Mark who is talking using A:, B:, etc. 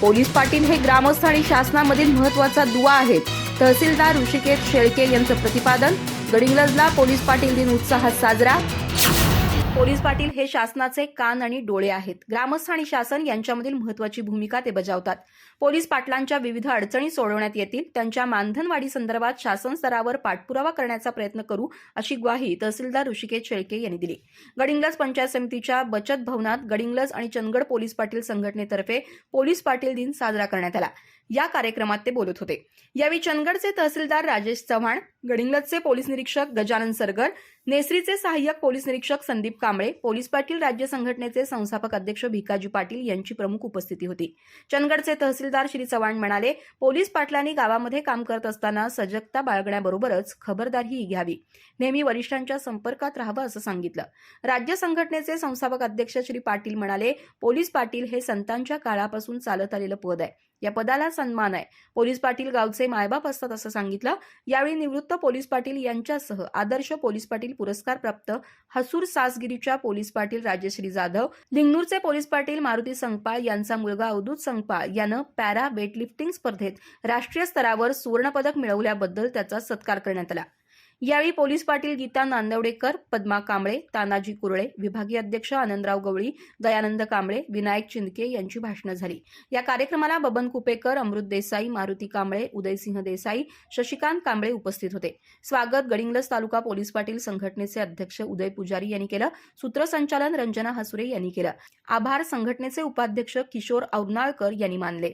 A: Police Patil हे ग्रामस्थ आणि शासनामधील महत्त्वाचा दुवा आहेत. तहसीलदार ऋषिकेश शेळके यांचं प्रतिपादन. गडिंगलजला पोलीस पाटील दिन उत्साहात साजरा. पोलीस पाटील हे शासनाचे कान आणि डोळे आहेत. ग्रामस्थ आणि शासन यांच्यामधील महत्वाची भूमिका ते बजावतात. पोलीस पाटलांच्या विविध अडचणी सोडवण्यात येतील. त्यांच्या मानधनवाढी संदर्भात शासन स्तरावर पाठपुरावा करण्याचा प्रयत्न करू अशी ग्वाही तहसीलदार ऋषिकेश शेळके यांनी दिली. गडिंग्लज पंचायत समितीच्या बचत भवनात गडिंग्लज आणि चंदगड पोलीस पाटील संघटनेतर्फे पोलीस पाटील दिन साजरा करण्यात आला. या कार्यक्रमात ते बोलत होते. यावेळी चंदगडचे तहसीलदार राजेश चव्हाण गडिंगलचे पोलीस निरीक्षक गजानन सरगर नेसरीचे सहाय्यक पोलीस निरीक्षक संदीप कांबळे पोलीस पाटील राज्य संघटनेचे संस्थापक अध्यक्ष भिकाजी पाटील यांची प्रमुख उपस्थिती होती. चंदगडचे तहसीलदार श्री चव्हाण म्हणाले पोलीस पाटलांनी गावामध्ये काम करत असताना सजगता बाळगण्याबरोबरच खबरदारीही घ्यावी. नेहमी वरिष्ठांच्या संपर्कात राहावं असं सांगितलं. राज्य संघटनेचे संस्थापक अध्यक्ष श्री पाटील म्हणाले पोलीस पाटील हे संतांच्या काळापासून चालत आलेलं पद आहे. या पदाला सन्मान आहे. पोलीस पाटील गावचे मायबाप असतात असं सांगितलं. यावेळी निवृत्त पोलीस पाटील यांच्यासह आदर्श पोलीस पाटील पुरस्कार प्राप्त हसूर सासगिरीच्या पोलीस पाटील राजश्री जाधव लिंगनूरचे पोलीस पाटील मारुती संगपाळ यांचा मुलगा अवधूत संगपाळ यानं पॅरा वेटलिफ्टिंग स्पर्धेत राष्ट्रीय स्तरावर सुवर्णपदक मिळवल्याबद्दल त्याचा सत्कार करण्यात आला. यावेळी पोलीस पाटील गीता नांदवडेकर पद्मा कांबळे तानाजी कुरळे विभागीय अध्यक्ष आनंदराव गवळी दयानंद कांबळे विनायक चिंदके यांची भाषणं झाली. या कार्यक्रमाला बबन कुपेकर अमृत देसाई मारुती कांबळे उदयसिंह देसाई शशिकांत कांबळे उपस्थित होते. स्वागत गडिंगलस तालुका पोलीस पाटील संघटनेचे अध्यक्ष उदय पुजारी यांनी केलं. सूत्रसंचालन रंजना हसुरे यांनी केलं. आभार संघटनेचे उपाध्यक्ष किशोर औरनाळकर यांनी मानले.